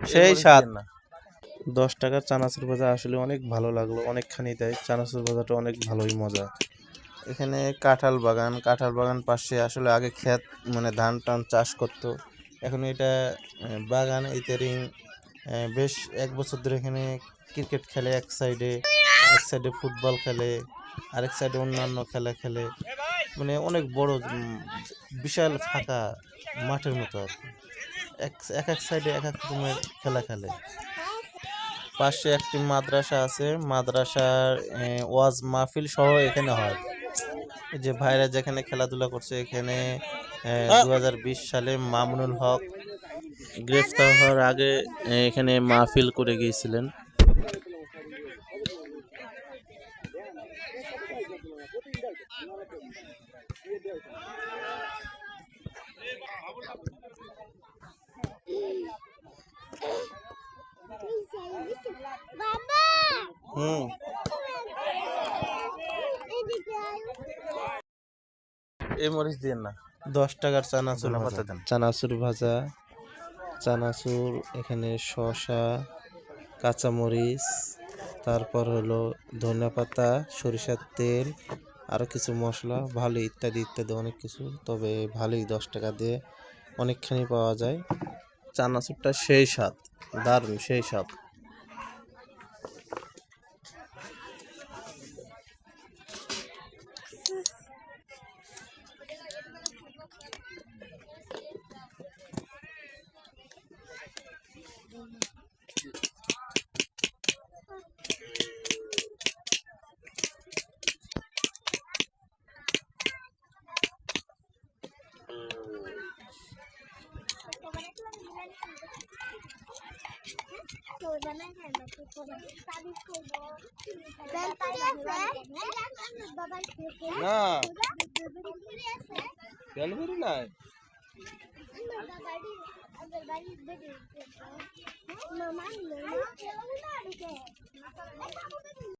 সেই স্বাদ। না। দশ টাকার চানাচুর ভাজা আসলে অনেক ভালো লাগল অনেকখানি দেয়। চানাচুর ভাজাটা অনেক ভালোই মজা। এখানে কাঁঠাল বাগান কাঁঠাল বাগান পাশে আসলে আগে ক্ষেত মানে ধান টান চাষ করতো। এখন এটা বাগান ইতারিং বেশ এক বছর ধরে এখানে ক্রিকেট খেলে এক সাইডে এক সাইডে ফুটবল খেলে আরেক সাইডে অন্যান্য খেলা খেলে। মানে অনেক বড় বিশাল ফাঁকা মাঠের মতো আর কি। এক এক সাইডে এক এক রকমের খেলা খেলে। পাশে একটি মাদ্রাসা আছে। মাদ্রাসার ওয়াজ মাহফিল সহ এখানে হয়। যে ভাইরা যেখানে খেলাধুলা করছে এখানে দু হাজার বিশ সালে মামুনুল হক গ্রেফতার হওয়ার আগে এখানে মাহফিল করে গিয়েছিলেন। হুম। এই মরিচ দিয়েন না। দশ টাকার চানাচুর ভাজা চানাচুর ভাজা চানাচুর এখানে শসা কাঁচামরিচ তারপর হলো ধনে পাতা সরিষার তেল আরও কিছু মশলা ভালো ইত্যাদি ইত্যাদি অনেক কিছু। তবে ভালোই দশ টাকা দিয়ে অনেকখানি পাওয়া যায়। চানাচুরটা সেই স্বাদ দারুণ সেই স্বাদ। না বেলবেরি নাই মামা